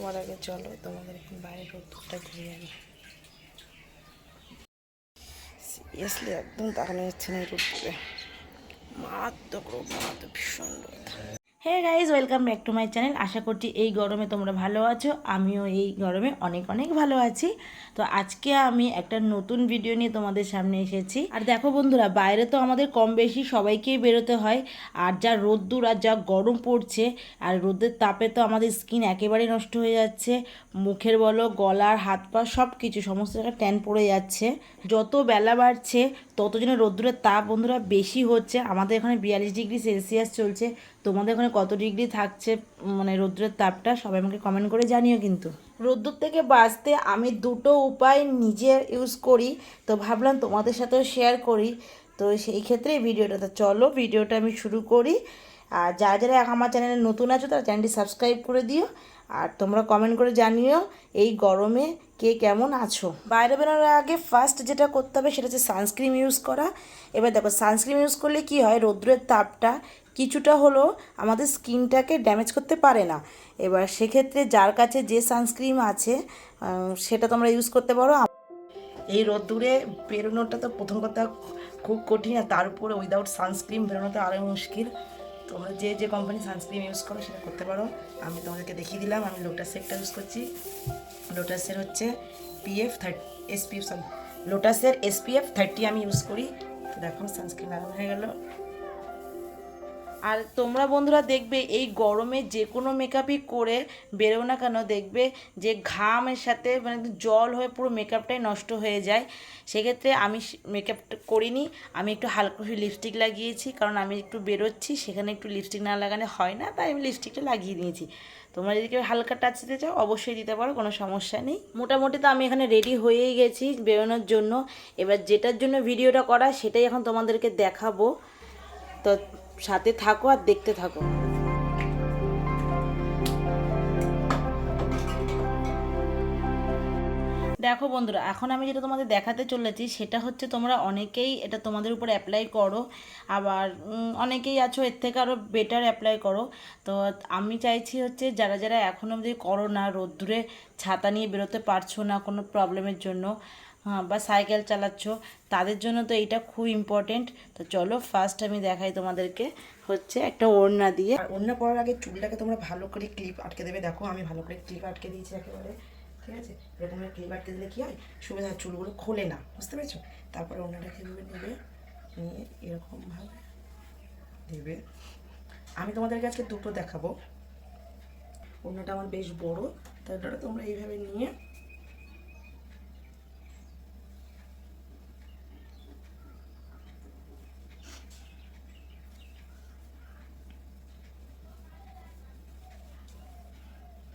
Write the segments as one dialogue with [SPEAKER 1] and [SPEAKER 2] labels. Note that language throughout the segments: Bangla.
[SPEAKER 1] সবার আগে চলো, তোমাদের এখন বাইরের রোদ্দুরটা ঘুরে আনি। সিরিয়াসলি একদম তাকানো যাচ্ছে না এই রোদ্দুরে মারাত্মক রোদ মারাত্মক, ভীষণ রোদ hey guys welcome back to my channel আশা করছি এই গরমে তোমরা ভালো আছো। আমিও এই গরমে অনেক অনেক ভালো আছি। তো আজকে আমি একটা নতুন ভিডিও নিয়ে তোমাদের সামনে এসেছি। আর দেখো বন্ধুরা, বাইরে তো আমাদের কম বেশি সবাইকেই বেরোতে হয়। আর যা রোদ্দুর আর যা গরম পড়ছে, আর রোদের তাপে তো আমাদের স্কিন একেবারে নষ্ট হয়ে যাচ্ছে। মুখের বলো, গলার, হাত পা সব কিছু সমস্ত জায়গায় ট্যান পড়ে যাচ্ছে। যত বেলা বাড়ছে, তত যেন রোদ্দুরের তাপ বন্ধুরা বেশি হচ্ছে। আমাদের এখানে বিয়াল্লিশ ডিগ্রি সেলসিয়াস চলছে। তোমাদের ওখানে কত ডিগ্রি থাকছে মানে রোদ্দুরের তাপটা, সবাই আমাকে কমেন্ট করে জানিও কিন্তু। রোদ্দুর থেকে বাঁচতে আমি দুটো উপায় নিজে ইউজ করি, তো ভাবলাম তোমাদের সাথেও শেয়ার করি। তো সেই ক্ষেত্রে ভিডিওটা তো চলো, ভিডিওটা আমি শুরু করি। আর যারা যারা আমার চ্যানেলে নতুন আছো, তারা চ্যানেলটি সাবস্ক্রাইব করে দিও। আর তোমরা কমেন্ট করে জানিও, এই গরমে কে কেমন আছো। বাইরে বেরোনোর আগে ফার্স্ট যেটা করতে হবে, সেটা হচ্ছে সানস্ক্রিন ইউজ করা। এবার দেখো সানস্ক্রিন ইউজ করলে কি হয়? রৌদ্রের তাপটা কিছুটা হলো আমাদের স্কিনটাকে ড্যামেজ করতে পারে না। এবার সেক্ষেত্রে যার কাছে যে সানস্ক্রিন আছে সেটা তোমরা ইউজ করতে পারো। এই রোদ্দুরে বেরোনোটা তো প্রথম কথা খুব কঠিন, আর তার উপরে উইদাউট সানস্ক্রিন বেরোনোটা আরও মুশকিল। তোমরা যে যে কোম্পানি সানস্ক্রিন ইউজ করো, সেটা করতে পারো। আমি তোমাদেরকে দেখিয়ে দিলাম, আমি লোটাসের একটা ইউজ করছি। লোটাসের হচ্ছে পিএফ থার্টি এসপিএফ সরি লোটাসের এসপিএফ থার্টি আমি ইউজ করি। তো দেখো সানস্ক্রিন লাগানো হয়ে গেলো। আর তোমরা বন্ধুরা দেখবে এই গরমে যে কোনো মেকআপই করে বেরো না কেন, দেখবে যে ঘামের সাথে মানে জল হয়ে পুরো মেকআপটাই নষ্ট হয়ে যায়। সেক্ষেত্রে আমি মেকআপটা করিনি, আমি একটু হালকা লিপস্টিক লাগিয়েছি, কারণ আমি একটু বেরোচ্ছি, সেখানে একটু লিপস্টিক না লাগালে হয় না, তাই আমি লিপস্টিকটা লাগিয়ে নিয়েছি। তোমরা যদি কেউ হালকা টাচ দিতে চাও, অবশ্যই দিতে পারো, কোনো সমস্যা নেই। মোটামুটি তো আমি এখানে রেডি হয়েই গেছি বেরোনোর জন্য। এবার যেটার জন্য ভিডিওটা করা, সেটাই এখন তোমাদেরকে দেখাবো। তো সাথে থাকো আর দেখতে থাকো। দেখো বন্ধুরা, এখন আমি যেটা তোমাদের দেখাতে চলেছি সেটা হচ্ছে তোমরা অনেকেই এটা তোমাদের উপর অ্যাপ্লাই করো, আবার অনেকেই আছো এর থেকে আরও বেটার অ্যাপ্লাই করো। তো আমি চাইছি হচ্ছে যারা যারা এখনও অবধি করো না, রোদ্দুরে ছাতা নিয়ে বেরোতে পারছ না কোনো প্রবলেমের জন্য বা সাইকেল চালাচ্ছ তাদের জন্য তো এইটা খুব ইম্পর্টেন্ট তো চলো ফার্স্ট আমি দেখাই তোমাদেরকে হচ্ছে একটা ওড়না দিয়ে। আর ওড়না পরার আগে চুলটাকে তোমরা ভালো করে ক্লিপ আটকে দেবে। দেখো আমি ভালো করে ক্লিপ আটকে দিয়েছি একেবারে ঠিক আছে? এরকম ক্লিপ আটকে দিলে কী হয়? সুবিধা হয়, চুলগুলো খোলে না বুঝতে পেরেছ? তারপরে ওড়নাটাকে নেবে? নিয়ে এরকমভাবে দেবে। আমি তোমাদেরকে আজকে দুটো দেখাবো। ওড়নাটা আমার বেশ বড় তাই তোমরা এইভাবে নিয়ে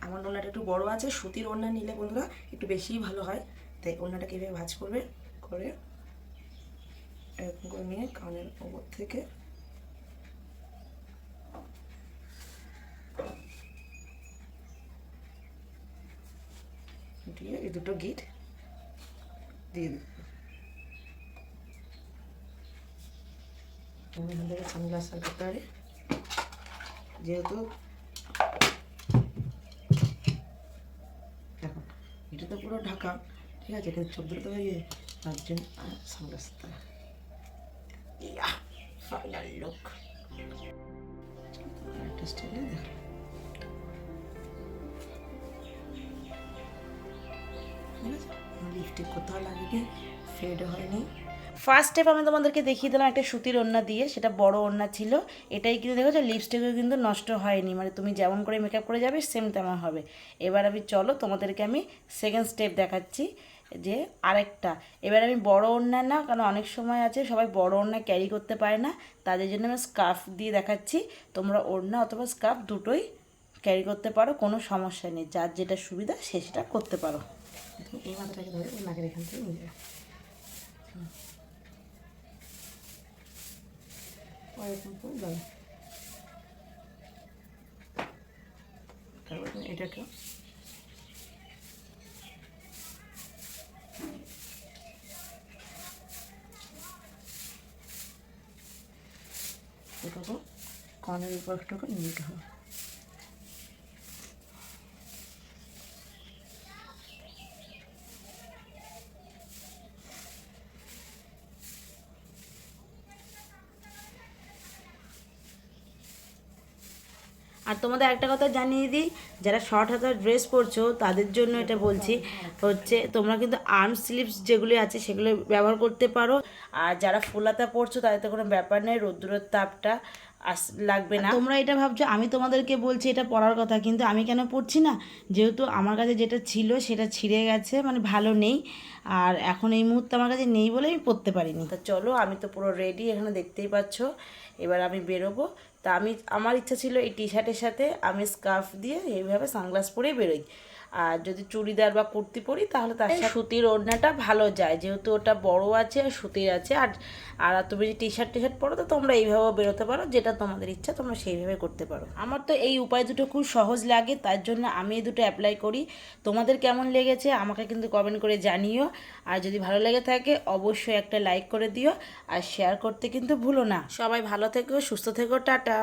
[SPEAKER 1] আমার ওড়নাটা একটু বড় আছে, সুতির ওড়না নিলে বন্ধুরা একটু বেশিই ভালো হয়। তাই ওড়নাটাকে এভাবে ভাঁজ করবে, করে এরকম নিয়ে কানের ওপর থেকে। দিয়ে এই দুটো গিট দিয়ে দেবে আমি এখান সানগ্লাস করতে পারি যেহেতু দেখো এটা তো পুরো ঢাকা। ঠিক আছে কিন্তু চোখ দুটো তো ইয়ে তার জন্য সানগ্লাস ফাইনাল লুক একটা স্টাইলে দেখো। লিপস্টিক কোথাও লাগেনি ফেড হয়নি। ফার্স্ট স্টেপ আমি তোমাদেরকে দেখিয়ে দিলাম একটা সুতির ওড়না দিয়ে, সেটা বড় ওড়না ছিল। এটাই কিন্তু দেখো যে লিপস্টিকও কিন্তু নষ্ট হয়নি। মানে তুমি যেমন করে মেকআপ করে যাবে সেম তেমন হবে। এবার আমি চলো, তোমাদেরকে আমি সেকেন্ড স্টেপ দেখাচ্ছি যে আরেকটা। এবার আমি বড় ওড়না না কারণ অনেক সময় আছে, সবাই বড় ওড়না ক্যারি করতে পারে না। তাদের জন্য আমি স্কার্ফ দিয়ে দেখাচ্ছি। তোমরা ওড়না অথবা স্কার্ফ দুটোই ক্যারি করতে পারো, কোনো সমস্যা নেই। যার যেটা সুবিধা, সে সেটা করতে পারো। এই মাথাটাকে ধরে নাকের এখান থেকে নিয়ে যাবে ওরকম করে দাও তারপর এটাকে এটাকে কানের উপর একটু করে নিতে হবে। আর তোমাদের একটা কথা জানিয়ে দিই, যারা শর্ট হাতার ড্রেস পরছো, তাদের জন্য এটা বলছি, হচ্ছে তোমরা কিন্তু আর্ম স্লিভস যেগুলি আছে, সেগুলো ব্যবহার করতে পারো। আর যারা ফুল হাতা পরছো, তাদের তো কোনো ব্যাপার নেই রোদ্দুরের তাপটা আস লাগবে না। তোমরা এটা ভাবছ আমি তোমাদেরকে বলছি এটা পড়ার কথা কিন্তু আমি কেন পড়ছি না? যেহেতু আমার কাছে যেটা ছিল সেটা ছিঁড়ে গেছে মানে ভালো নেই। আর এখন এই মুহূর্তে আমার কাছে নেই বলে আমি পড়তে পারিনি। তা চলো আমি তো পুরো রেডি এখানে দেখতেই পাচ্ছ। এবার আমি বেরোবো। তা আমি আমার ইচ্ছা ছিল এই টি শার্টের সাথে আমি স্কার্ফ দিয়ে এইভাবে সানগ্লাস পরে বেরোই। আর যদি চুড়িদার বা কুর্তি পরি তাহলে তার সাথে সুতির ওড়নাটা ভালো যায় যেহেতু ওটা বড় আছে আর সুতির আছে। আর আর তুমি যদি টি শার্ট টি শার্ট পরো তো তোমরা এইভাবেও বেরোতে পারো যেটা তোমাদের ইচ্ছা তোমরা সেইভাবে করতে পারো। আমার তো এই উপায় দুটো খুব সহজ লাগে তার জন্য আমি এই দুটো অ্যাপ্লাই করি। তোমাদের কেমন লেগেছে আমাকে কিন্তু কমেন্ট করে জানিও। আর যদি ভালো লেগে থাকে অবশ্যই একটা লাইক করে দিও। আর শেয়ার করতে কিন্তু ভুলো না। সবাই ভালো থেকো সুস্থ থেকো টাটা।